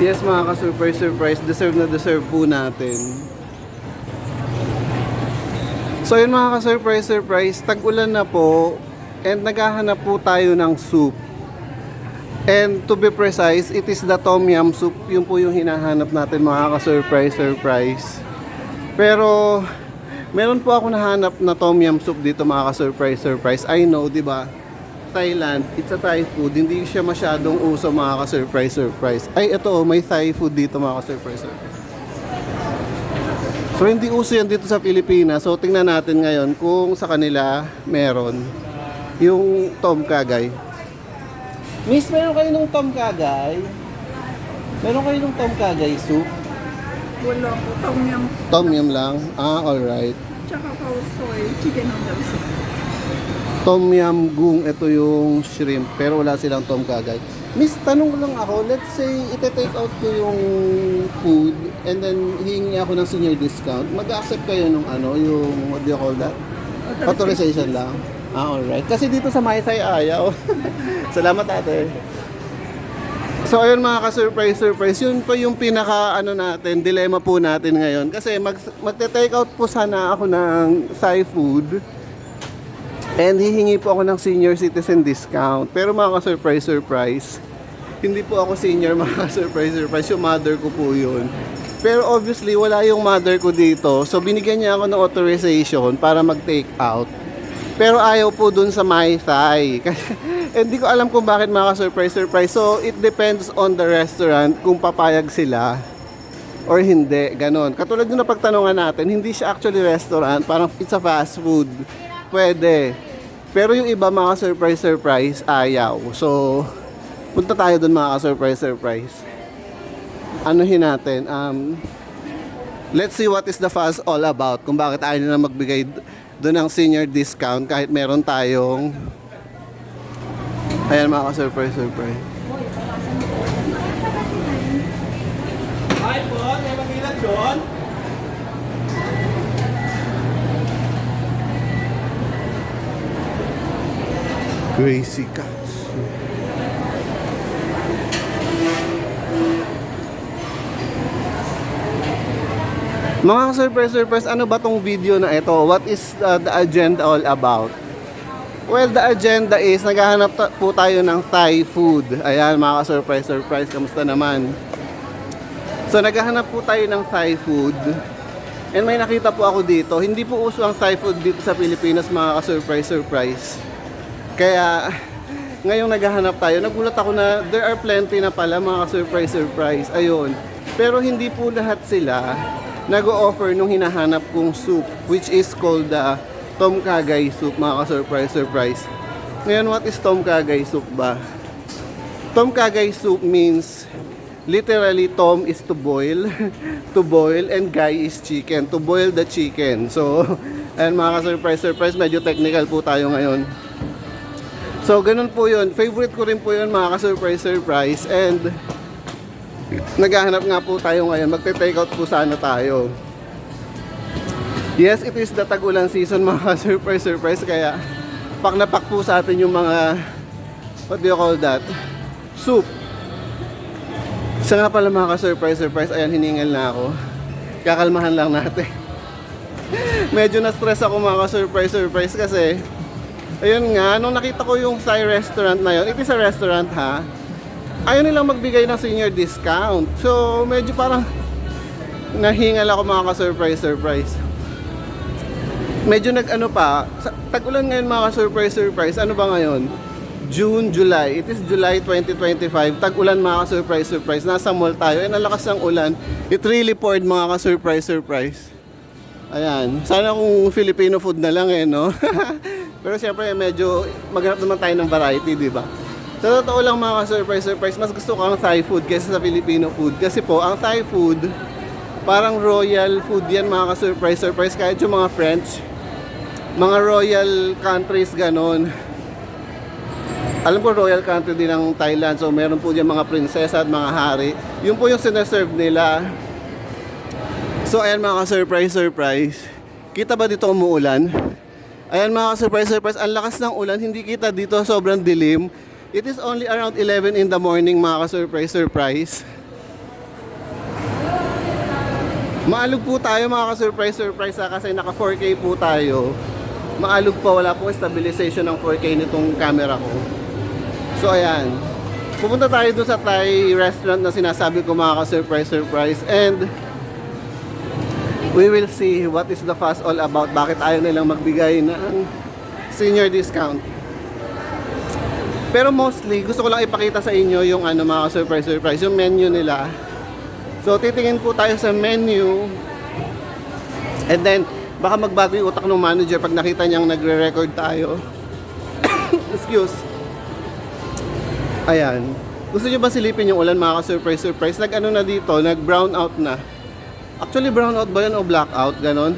Yes mga ka-surprise surprise, deserve na deserve po natin. So yun mga ka-surprise surprise, tag-ulan na po and naghahanap po tayo ng soup. And to be precise, it is the tom yum soup. Yun po yung hinahanap natin mga ka-surprise surprise. Pero meron po ako nahanap na tom yum soup dito mga ka-surprise surprise. I know, di ba? Thailand, it's a Thai food. Hindi siya masyadong uso mga ka-surprise surprise. Ay, ito, oh, may Thai food dito mga ka-surprise surprise. So, hindi uso yan dito sa Pilipinas. So, tingnan natin ngayon kung sa kanila meron yung Tom Kagay. Miss, meron kayo ng Tom Kagay? Meron kayo ng Tom Kagay soup? Wala po. Tom yum. Tom yum lang? Ah, alright. Tsaka po soy. Chicken noodles. Tom yum gung, ito yung shrimp, pero wala silang tom kagay. Miss, tanong lang ako, let's say, ite-take out ko yung food and then hihingi ako ng senior discount, mag-accept kayo nung ano, yung, what do you call that? Authorization lang. Ah, alright. Kasi dito sa Maitay ayaw. Salamat ate. So ayun mga ka-surprise surprise, yun po yung pinaka ano natin, dilemma po natin ngayon. Kasi mag, magte-take out po sana ako ng Thai food. And hihingi po ako ng senior citizen discount. Pero mga ka-surprise surprise, hindi po ako senior mga ka-surprise surprise. Yung mother ko po yun. Pero obviously, wala yung mother ko dito. So binigyan niya ako ng authorization para mag-take out. Pero ayaw po dun sa my thigh. Hindi ko alam kung bakit mga ka-surprise surprise. So it depends on the restaurant kung papayag sila or hindi. Ganon. Katulad yung napagtanungan natin, hindi siya actually restaurant. Parang it's a fast food. Pwede. Pero yung iba mga surprise surprise ayaw. So punta tayo dun mga surprise surprise. Anuhin natin. Um, let's see what is the fuss all about. Kung bakit ayaw nila magbigay doon ng senior discount kahit meron tayong Ayan mga surprise surprise. Hi po, may magilan doon? Crazy Cats. Mga surprise surprise, ano ba tong video na ito? What is uh, the agenda all about? Well, the agenda is naghahanap ta- po tayo ng Thai food. Ayan, mga surprise surprise, kamusta naman? So, naghahanap po tayo ng Thai food. And may nakita po ako dito. Hindi po uso ang Thai food dito sa Pilipinas, mga ka-surprise surprise. Kaya ngayong naghahanap tayo, nagulat ako na there are plenty na pala mga surprise surprise. Ayun. Pero hindi po lahat sila nag-o-offer nung hinahanap kong soup which is called the Tom Kagay soup mga ka-surprise surprise. Ngayon, what is Tom Kagay soup ba? Tom Kagay soup means literally Tom is to boil, to boil and Guy is chicken, to boil the chicken. So, ayan mga ka-surprise surprise, medyo technical po tayo ngayon. So, ganun po yun. Favorite ko rin po yun mga ka-surprise surprise. And, naghahanap nga po tayo ngayon. Magte-take out po sana tayo. Yes, it is the tag-ulan season mga ka-surprise surprise. Kaya, pak na po sa atin yung mga, what do you call that? Soup. Isa nga pala mga ka-surprise surprise. Ayan, hiningal na ako. Kakalmahan lang natin. Medyo na-stress ako mga ka-surprise surprise kasi Ayun nga, nung nakita ko yung Thai restaurant na yun, it is a restaurant ha, ayaw nilang magbigay ng senior discount. So, medyo parang nahingal ako mga ka-surprise, surprise. Medyo nag-ano pa, tag-ulan ngayon mga ka-surprise, surprise, ano ba ngayon? June, July. It is July 2025. Tag-ulan mga ka-surprise, surprise. Nasa mall tayo. And ang lakas ng ulan. It really poured mga ka-surprise, surprise. Ayan. Sana kung Filipino food na lang eh, no? Pero siyempre, medyo maghanap naman tayo ng variety, di ba? Sa totoo lang mga ka-surprise, surprise, mas gusto ko ang Thai food kaysa sa Filipino food. Kasi po, ang Thai food, parang royal food yan mga ka-surprise, surprise. Kahit yung mga French, mga royal countries, ganon. Alam ko royal country din ng Thailand, so meron po dyan mga prinsesa at mga hari. Yun po yung sineserve nila. So ayan mga ka-surprise, surprise. Kita ba dito umuulan? Ayan mga surprise surprise ang lakas ng ulan, hindi kita dito sobrang dilim. It is only around 11 in the morning mga ka-surprise surprise. Maalog po tayo mga ka-surprise surprise ha, kasi naka 4K po tayo. Maalog pa wala pong stabilization ng 4K nitong camera ko. So ayan. Pupunta tayo doon sa Thai restaurant na sinasabi ko mga ka-surprise surprise and we will see what is the fuss all about. Bakit ayaw nilang magbigay ng senior discount. Pero mostly, gusto ko lang ipakita sa inyo yung ano mga surprise surprise, yung menu nila. So titingin po tayo sa menu. And then baka magbago yung utak ng manager pag nakita niyang nagre-record tayo. Excuse. Ayan. Gusto niyo ba silipin yung ulan mga ka-surprise surprise? Nag-ano na dito, nag-brown out na. Actually brown out ba yan o blackout? Ganon.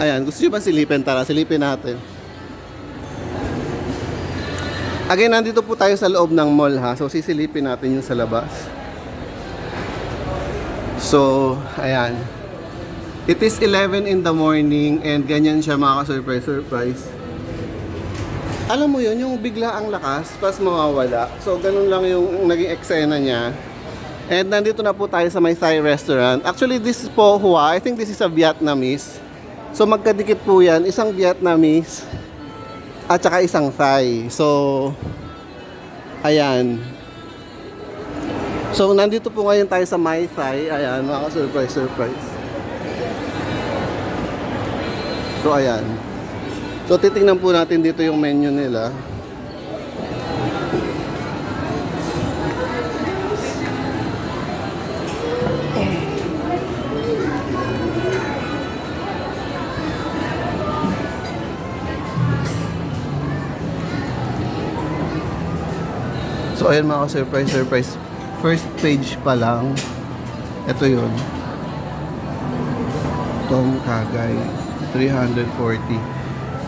Ayan, gusto niyo ba silipin? Tara, silipin natin. Again, nandito po tayo sa loob ng mall ha. So sisilipin natin yung sa labas. So, ayan. It is 11 in the morning and ganyan siya mga ka-surprise surprise. Alam mo yun, yung bigla ang lakas, tapos mawawala. So, ganun lang yung naging eksena niya. And nandito na po tayo sa may Thai restaurant. Actually, this is po Hua. I think this is a Vietnamese. So, magkadikit po yan. Isang Vietnamese at saka isang Thai. So, ayan. So, nandito po ngayon tayo sa My Thai. Ayan, mga surprise surprise. So, ayan. So, titingnan po natin dito yung menu nila. So ayan mga surprise surprise. First page pa lang. Ito yun. Tom Kagay 340.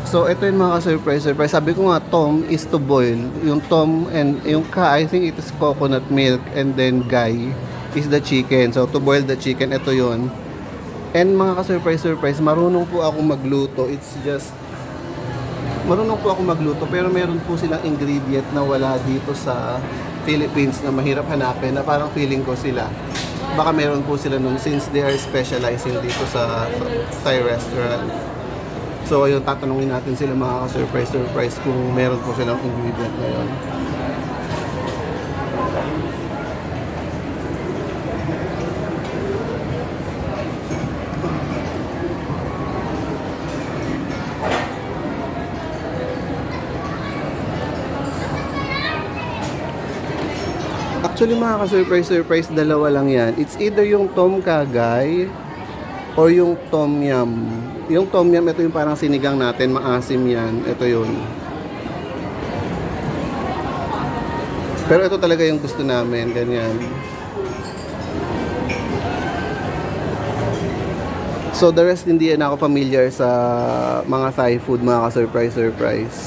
So ito yung mga surprise surprise. Sabi ko nga Tom is to boil. Yung Tom and yung Ka I think it is coconut milk and then Guy is the chicken. So to boil the chicken ito yun. And mga ka-surprise surprise, marunong po ako magluto. It's just marunong po ako magluto pero meron po silang ingredient na wala dito sa Philippines na mahirap hanapin na parang feeling ko sila. Baka meron po sila nun since they are specializing dito sa Thai restaurant. So ayun tatanungin natin sila mga ka-surprise surprise kung meron po silang ingredient na yun Actually mga ka-surprise surprise dalawa lang yan. It's either yung Tom Kagay or yung Tom Yum. Yung Tom Yum, ito yung parang sinigang natin, maasim yan. Ito yun. Pero ito talaga yung gusto namin, ganyan. So the rest hindi na ako familiar sa mga Thai food, mga ka-surprise surprise.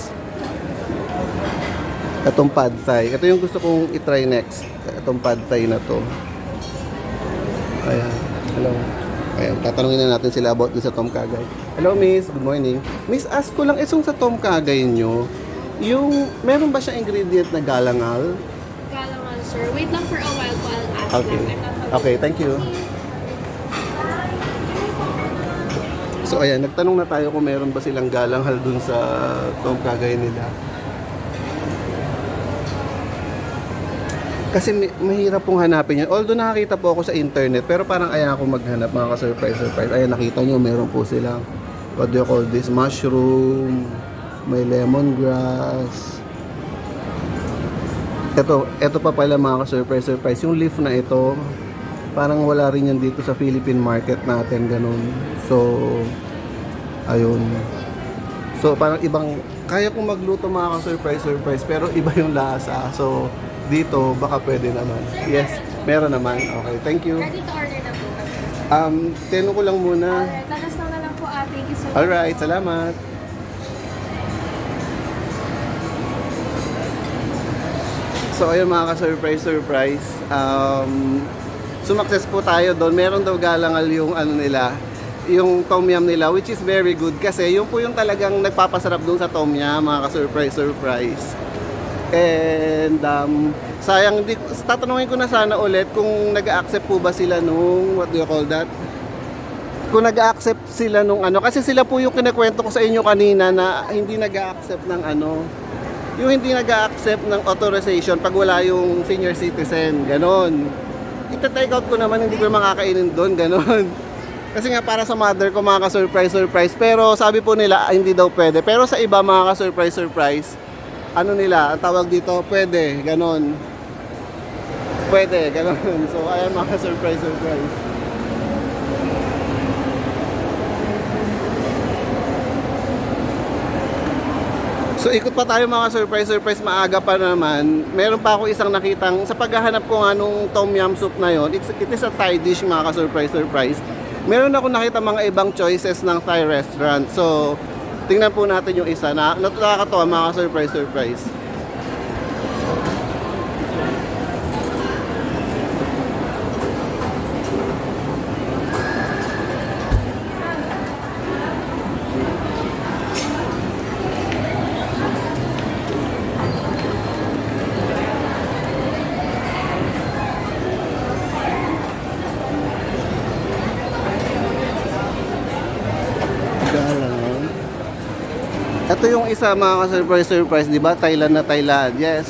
Itong pad thai. Ito yung gusto kong itry next. Itong pad thai na to. Ayan. Hello. Ayan. Tatanungin na natin sila about sa Tom Kagay. Hello, Miss. Good morning. Miss, ask ko lang, isong sa Tom Kagay nyo, yung, meron ba siya ingredient na galangal? Kalangan, sir. Wait lang for a while po. I'll ask Okay. familiar. Okay, thank you. So ayan, nagtanong na tayo kung meron ba silang galanghal dun sa Tom Kagay nila. Kasi mahirap pong hanapin yun. Although nakakita po ako sa internet, pero parang ayaw ako maghanap mga ka-surprise surprise. Ayan, nakita nyo, meron po silang what do you call this? Mushroom, may lemongrass. Ito, ito pa pala mga ka-surprise surprise. Yung leaf na ito, parang wala rin yan dito sa Philippine market natin, ganun. So, ayun. So, parang ibang, kaya kong magluto mga ka-surprise surprise, pero iba yung lasa. So, dito, baka pwede naman. Yes, meron naman. Okay, thank you. Ready to order na po. Um, tenno ko lang muna. Alright, tagas na lang po ate. Thank you so much. Alright, salamat. So ayun mga ka-surprise surprise. Um, sumakses po tayo doon. Meron daw galangal yung ano nila, yung tom yum nila which is very good kasi yung po yung talagang nagpapasarap doon sa tom yum mga ka-surprise surprise. And um, sayang, di, tatanungin ko na sana ulit kung nag-accept po ba sila nung, what do you call that? Kung nag-accept sila nung ano, kasi sila po yung kinakwento ko sa inyo kanina na hindi nag-accept ng ano, yung hindi nag-accept ng authorization pag wala yung senior citizen, ganon. Ita-take out ko naman, hindi ko makakainin doon, ganon. Kasi nga para sa mother ko mga ka-surprise surprise pero sabi po nila hindi daw pwede. Pero sa iba mga ka-surprise surprise, ano nila, ang tawag dito, pwede, ganon. Pwede, ganon. So ayan mga ka-surprise surprise. So ikot pa tayo mga surprise surprise maaga pa naman. Meron pa ako isang nakitang sa paghahanap ko nga nung tom yum soup na yon. It's, it is a Thai dish mga ka-surprise surprise. Meron ako nakita mga ibang choices ng Thai restaurant. So tingnan po natin yung isa na nakakatawa mga ka-surprise surprise. Galang. Ito yung isa mga ka-surprise surprise, di ba? Thailand na Thailand. Yes.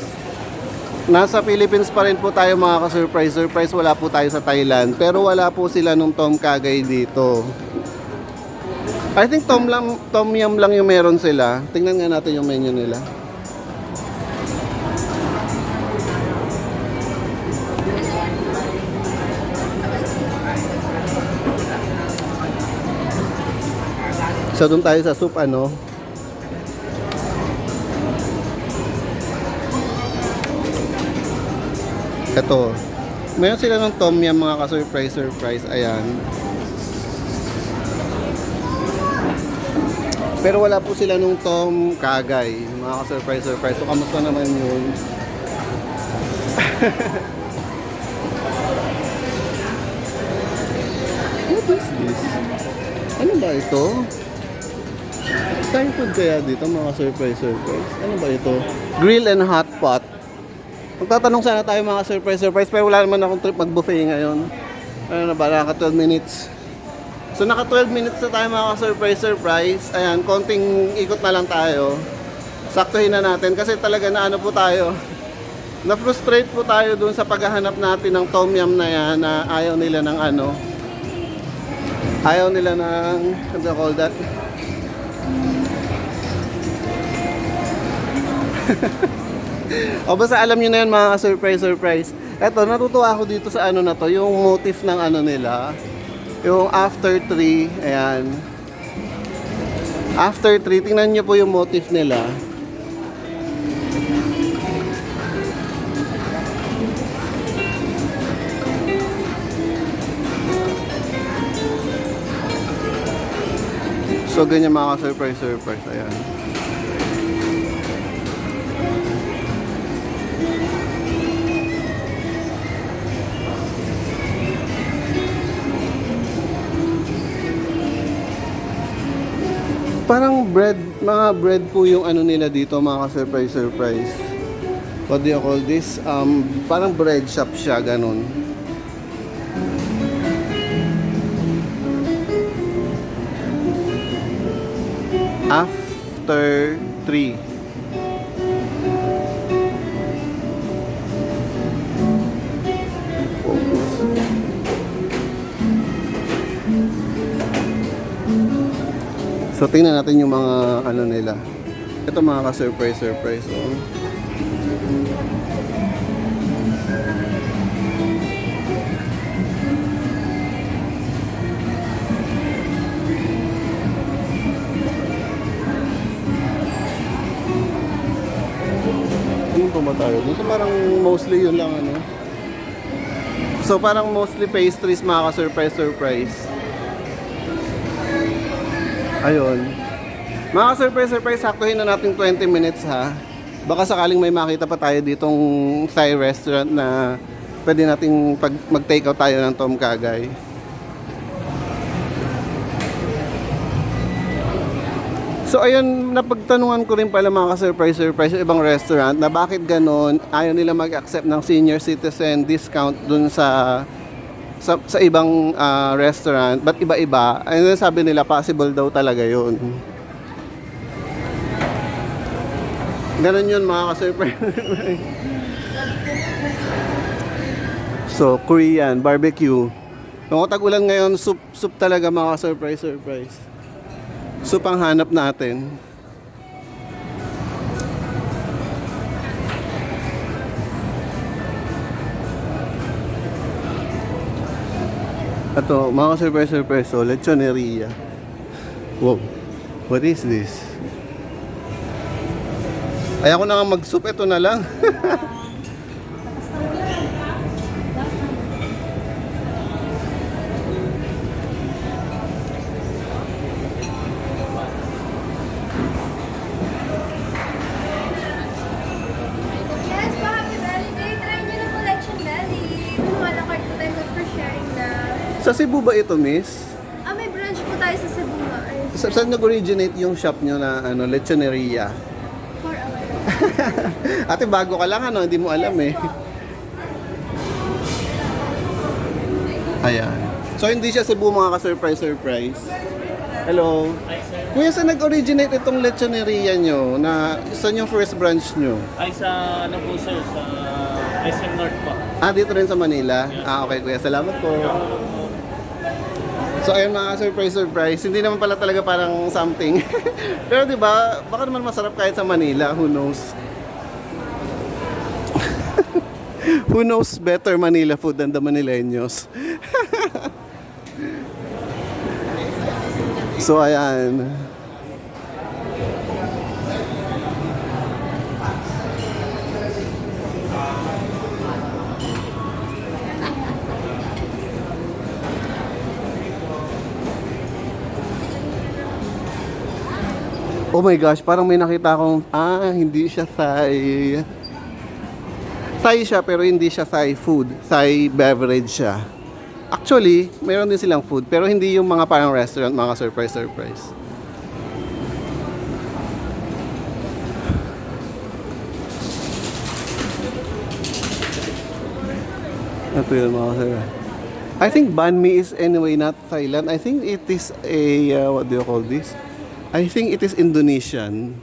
Nasa Philippines pa rin po tayo mga ka-surprise surprise. Wala po tayo sa Thailand. Pero wala po sila nung Tom Kagay dito. I think Tom, lang, Tom Yum lang yung meron sila. Tingnan nga natin yung menu nila. So doon tayo sa soup ano. Ito. Meron sila ng tom yum mga ka-surprise surprise. Ayan. Pero wala po sila nung tom kagay. Mga ka-surprise surprise. So kamusta naman yun? What is this? Ano ba ito? Thai food kaya dito mga surprise surprise? Ano ba ito? Grill and hot pot. Magtatanong sana tayo mga surprise surprise pero wala naman akong trip mag-buffet ngayon. Ano na ba? Naka 12 minutes. So naka 12 minutes na tayo mga surprise surprise. Ayan, konting ikot na lang tayo. Saktuhin na natin kasi talaga na ano po tayo. Na-frustrate po tayo dun sa paghahanap natin ng tom yum na yan na ayaw nila ng ano. Ayaw nila ng, what do you call that? o basta alam nyo na yan mga surprise surprise. Eto, natutuwa ako dito sa ano na to, yung motif ng ano nila. Yung after 3, ayan. After 3, tingnan nyo po yung motif nila. So ganyan mga surprise surprise, ayan. Parang bread, mga bread po yung ano nila dito, mga surprise surprise. What do you call this? Um, parang bread shop siya, ganun. After 3. So tingnan natin yung mga ano nila. Ito mga ka-surprise surprise. Oh. Ano ba tayo? So parang mostly yun lang ano. So parang mostly pastries mga ka-surprise surprise. Ayun. Mga surprise surprise, saktuhin na natin 20 minutes ha. Baka sakaling may makita pa tayo ditong Thai restaurant na pwede nating pag mag-take out tayo ng Tom Kagay. So ayun, napagtanungan ko rin pala mga surprise sa ibang restaurant na bakit ganon ayaw nila mag-accept ng senior citizen discount dun sa sa, sa ibang ah, restaurant, but iba-iba. Ayun sabi nila possible daw talaga yun. Ganon yun mga ka-surprise. so, Korean, barbecue. Kung tag-ulan ngayon, soup, soup talaga mga ka-surprise surprise. Soup ang hanap natin. Ito, mga surprise surprise so lechoneria. Wow. What is this? Ayaw ko na nga mag-soup, ito na lang. Sa Cebu ba ito, miss? Ah, may branch po tayo sa Cebu nga. Ay, Sa saan nag-originate yung shop nyo na ano, lechoneria? for a while. Ate, bago ka lang ano, hindi mo alam eh. Ayan. So hindi siya Cebu mga ka-surprise surprise. Hello. Kuya, saan nag-originate itong lechoneria nyo? Na saan yung first branch nyo? Ay sa ano po sir, sa SM North po. Ah, dito rin sa Manila? Ah, okay kuya. Salamat po. So ayun mga surprise surprise, hindi naman pala talaga parang something. Pero 'di ba, baka naman masarap kahit sa Manila, who knows. who knows better Manila food than the Manileños. so ayan. Oh my gosh, parang may nakita akong, ah, hindi siya Thai. Thai siya pero hindi siya Thai food. Thai beverage siya. Actually, mayroon din silang food pero hindi yung mga parang restaurant, mga surprise-surprise. Ito yun mga sir. I think banh mi is anyway not Thailand. I think it is a, uh, what do you call this? I think it is Indonesian.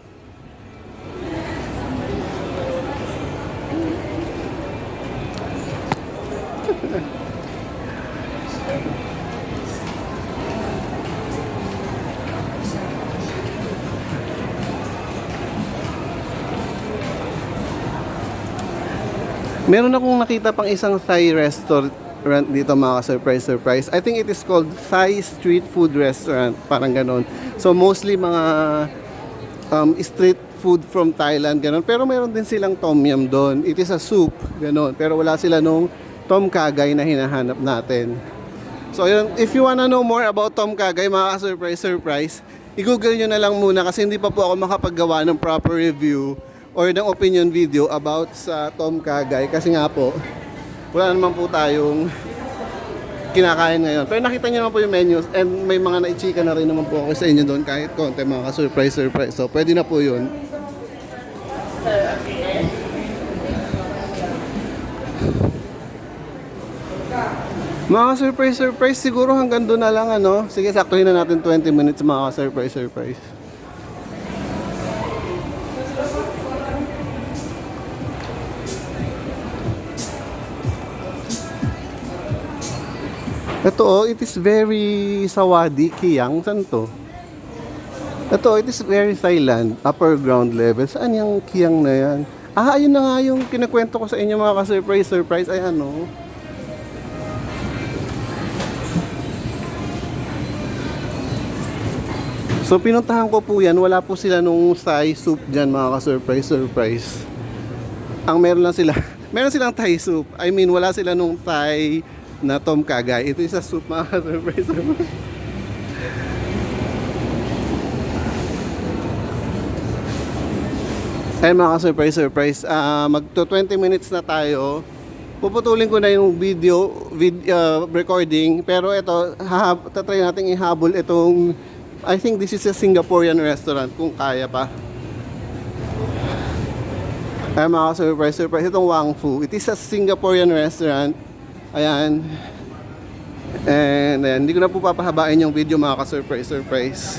Meron akong nakita pang isang Thai restaurant dito mga surprise surprise. I think it is called Thai Street Food Restaurant, parang ganon. So mostly mga um, street food from Thailand, ganon. Pero meron din silang tom yum doon. It is a soup, ganon. Pero wala sila nung tom kagay na hinahanap natin. So yun, if you wanna know more about Tom Kagay, mga surprise surprise, i-google nyo na lang muna kasi hindi pa po ako makapaggawa ng proper review or ng opinion video about sa Tom Kagay kasi nga po, wala naman po tayong kinakain ngayon. Pero nakita nyo naman po yung menus and may mga naichika na rin naman po ako sa inyo doon kahit konti mga surprise surprise. So pwede na po yun. Mga surprise surprise siguro hanggang doon na lang ano. Sige, saktuhin na natin 20 minutes mga surprise surprise. Ito oh, it is very sawadi, kiyang. Saan to? Ito, it is very Thailand, upper ground level. Saan yung kiyang na yan? Ah, ayun na nga yung kinakwento ko sa inyo mga ka-surprise, surprise. Ay ano? So pinuntahan ko po yan, wala po sila nung Thai soup dyan mga ka-surprise, surprise. Ang meron lang sila, meron silang Thai soup. I mean, wala sila nung Thai na Tom Kagay. Ito isa soup mga surprise. Ay mga ka-surprise, surprise. Ah, magto 20 minutes na tayo. Puputulin ko na yung video, vid, ah, recording. Pero ito, hahab, tatry natin ihabol itong I think this is a Singaporean restaurant kung kaya pa. Ay mga surprise surprise itong Wang Fu. It is a Singaporean restaurant. Ayan. And ayan, hindi ko na po papahabain yung video mga ka-surprise surprise.